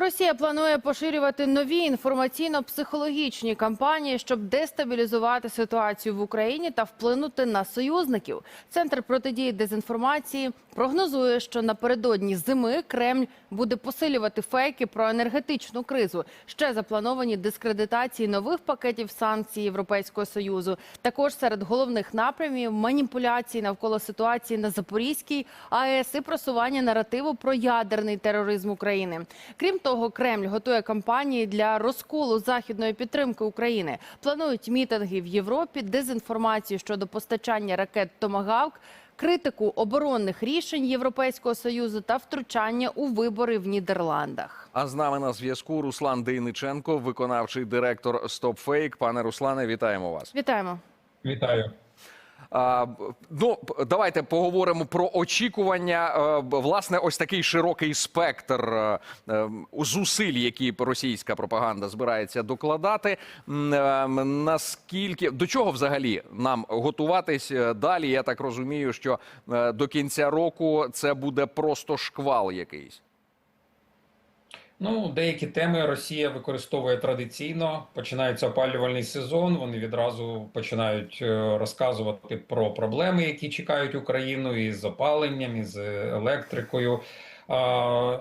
Росія планує поширювати нові інформаційно-психологічні кампанії, щоб дестабілізувати ситуацію в Україні та вплинути на союзників. Центр протидії дезінформації прогнозує, що напередодні зими Кремль буде посилювати фейки про енергетичну кризу. Ще заплановані дискредитації нових пакетів санкцій Європейського союзу. Також серед головних напрямів маніпуляції навколо ситуації на Запорізькій АЕС і просування наративу про ядерний тероризм України. Крім того, Кремль готує кампанії для розколу західної підтримки України. Планують мітинги в Європі, дезінформацію щодо постачання ракет Томагавк, критику оборонних рішень Європейського союзу та втручання у вибори в Нідерландах. А з нами на зв'язку Руслан Дейниченко, виконавчий директор StopFake. Пане Руслане, вітаємо вас. Вітаємо. Вітаю. Ну, давайте поговоримо про очікування. Е, Власне, ось такий широкий спектр е, е, зусиль, які російська пропаганда збирається докладати. М, е, м, Наскільки до чого взагалі нам готуватись е, далі? Я так розумію, що до кінця року це буде просто шквал якийсь. Ну, деякі теми Росія використовує традиційно. Починається опалювальний сезон. Вони відразу починають е, розказувати про проблеми, які чекають Україну із опаленням, із електрикою.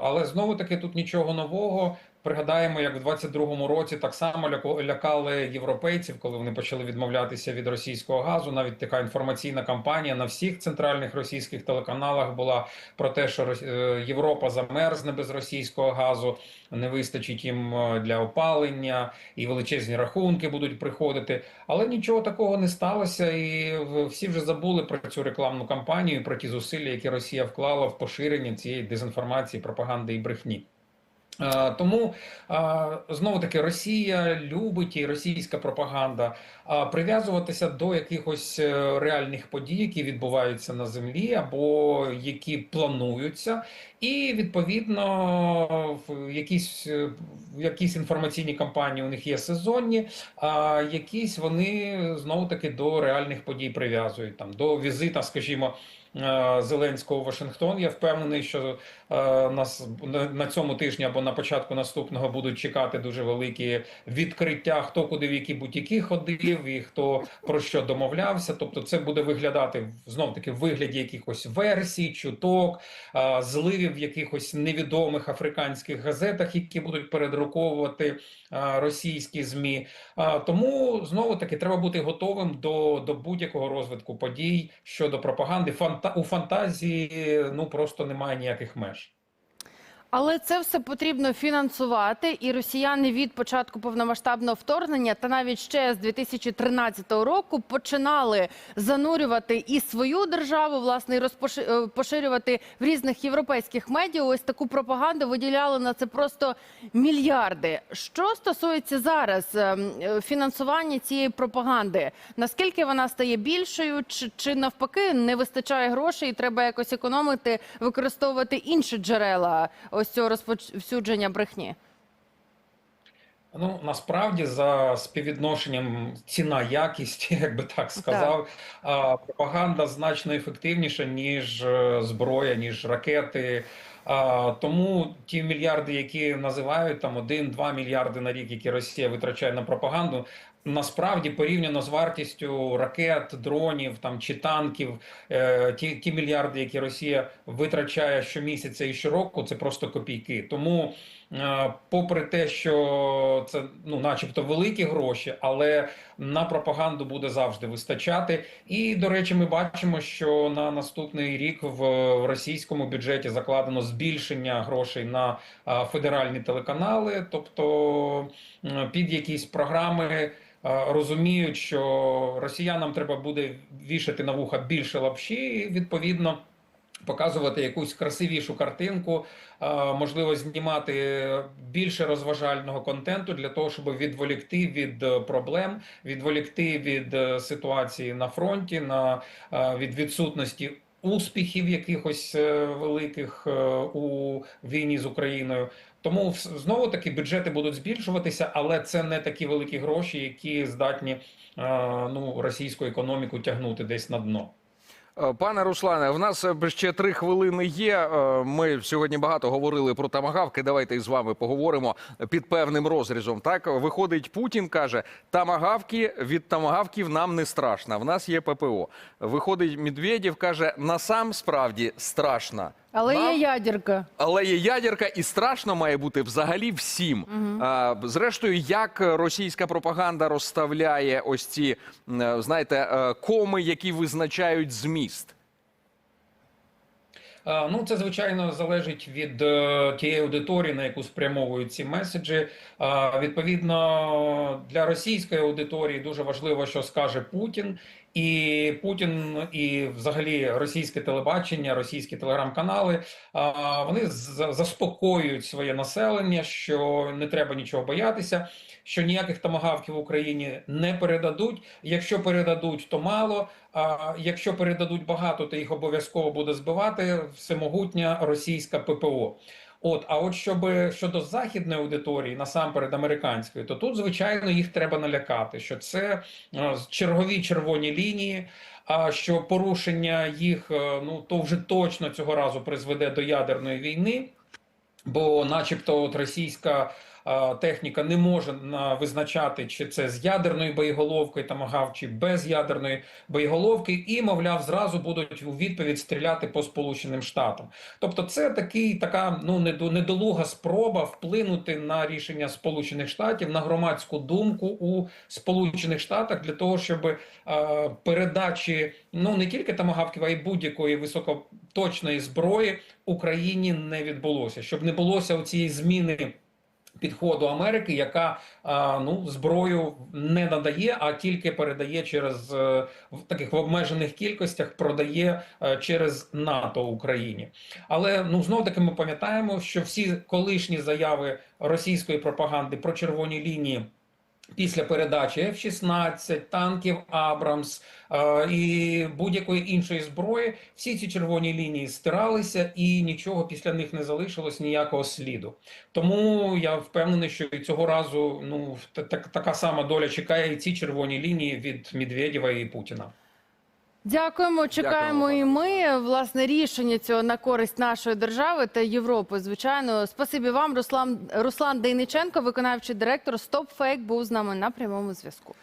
Але знову таки тут нічого нового. Пригадаємо, як в 22-му році так само лякали європейців, коли вони почали відмовлятися від російського газу. Навіть така інформаційна кампанія на всіх центральних російських телеканалах була про те, що е, Європа замерзне без російського газу, не вистачить їм е, для опалення, і величезні рахунки будуть приходити. Але нічого такого не сталося, і всі вже забули про цю рекламну кампанію, про ті зусилля, які Росія вклала в поширення цієї дезінформації, пропаганди і брехні. Тому знову таки Росія любить і російська пропаганда прив'язуватися до якихось е, реальних подій, які відбуваються на землі, або які плануються, і відповідно якісь, е, якісь інформаційні кампанії у них є сезонні, а якісь вони знову таки до реальних подій прив'язують там до візита, скажімо. Е, Зеленського Вашингтон. Я впевнений, що е, нас на, цьому тижні або на початку наступного будуть чекати дуже великі відкриття, хто куди в які бутіки ходив і хто про що домовлявся. Тобто, це буде виглядати знов таки в вигляді якихось версій, чуток, е, зливів якихось невідомих африканських газетах, які будуть передруковувати російські змі. Тому знову таки треба бути готовим до, до будь-якого розвитку подій щодо пропаганди. Фанта у фантазії ну просто немає ніяких меж. Але це все потрібно фінансувати, і росіяни від початку повномасштабного вторгнення та навіть ще з 2013 року починали занурювати і свою державу, власне, і розпоши- е, в різних європейських медіа. Ось таку пропаганду виділяли на це просто мільярди. Що стосується зараз ем, е, фінансування цієї пропаганди, наскільки вона стає більшою, чи, чи навпаки не вистачає грошей, і треба якось економити, використовувати інші джерела ось цього розповсюдження брехні? Ну насправді за співвідношенням ціна якість, як би так сказав, так. пропаганда значно ефективніша ніж е, зброя, ніж ракети. Тому ті мільярди, які називають там 1-2 мільярди на рік, які Росія витрачає на пропаганду. Насправді порівняно з вартістю ракет, дронів там чи танків, е, ті, ті мільярди, які Росія витрачає щомісяця і щороку, це просто копійки. Тому попри те, що це ну, начебто великі гроші, але на пропаганду буде завжди вистачати. І до речі, ми бачимо, що на наступний рік в російському бюджеті закладено збільшення грошей на е, федеральні телеканали, тобто е, під якісь програми. е, Розуміють, що росіянам треба буде вішати на вуха більше лапші, і відповідно показувати якусь красивішу картинку, можливо, знімати більше розважального контенту для того, щоб відволікти від е, проблем, відволікти від е, ситуації на фронті, на е, від відсутності. Успіхів якихось великих у війні з Україною, тому знову таки бюджети будуть збільшуватися, але це не такі великі гроші, які здатні ну російську економіку тягнути десь на дно. Е, Пане Руслане, в нас е, ще три хвилини є. Е, Ми сьогодні багато говорили про тамагавки. Давайте із вами поговоримо під певним розрізом. Так виходить Путін каже: тамагавки від тамагавків нам не страшно. В нас є ППО. Виходить Медведєв, каже: насам справді страшно. Але Нам- є ядерка. Але є ядерка, і страшно має бути взагалі всім. А, зрештою, як російська пропаганда розставляє ось ці, знаєте, е, коми, які визначають зміст. Е, Ну, це звичайно залежить від е, тієї аудиторії, на яку спрямовують ці меседжі. Е, Відповідно, для російської аудиторії дуже важливо, що скаже Путін. І Путін, і взагалі російське телебачення, російські телеграм-канали, вони заспокоюють своє населення, що не треба нічого боятися, що ніяких томагавків в Україні не передадуть. Якщо передадуть, то мало. А якщо передадуть багато, то їх обов'язково буде збивати всемогутня російська ППО. От, а от щоб щодо західної аудиторії, насамперед американської, то тут звичайно їх треба налякати, що це е, чергові червоні лінії. А що порушення їх е, ну то вже точно цього разу призведе до ядерної війни, бо, начебто, от російська техніка не може визначати, чи це з ядерною боєголовкою тамагав, чи без ядерної боєголовки, і, мовляв, зразу будуть у відповідь стріляти по Сполученим Штатам. Тобто, це такий така ну недолуга спроба вплинути на рішення Сполучених Штатів на громадську думку у Сполучених Штатах для того, щоб е, передачі ну не тільки тамагавків, а й будь-якої високоточної зброї Україні не відбулося, щоб не булося у цієї зміни. Підходу Америки, яка ну зброю не надає, а тільки передає через е, в таких в обмежених кількостях, продає е, через НАТО Україні. Але ну знов таки ми пам'ятаємо, що всі колишні заяви російської пропаганди про червоні лінії. Після передачі F-16, танків Абрамс е, і будь-якої іншої зброї, всі ці червоні лінії стиралися, і нічого після них не залишилось ніякого сліду. Тому я впевнений, що і цього разу ну так та- така сама доля чекає і ці червоні лінії від Медведєва і Путіна. Дякуємо. Чекаємо пане і ми власне рішення цього на користь нашої держави та Європи. Звичайно, спасибі вам, Руслан Руслан Дейниченко, виконавчий директор Стоп Фейк, був з нами на прямому зв'язку.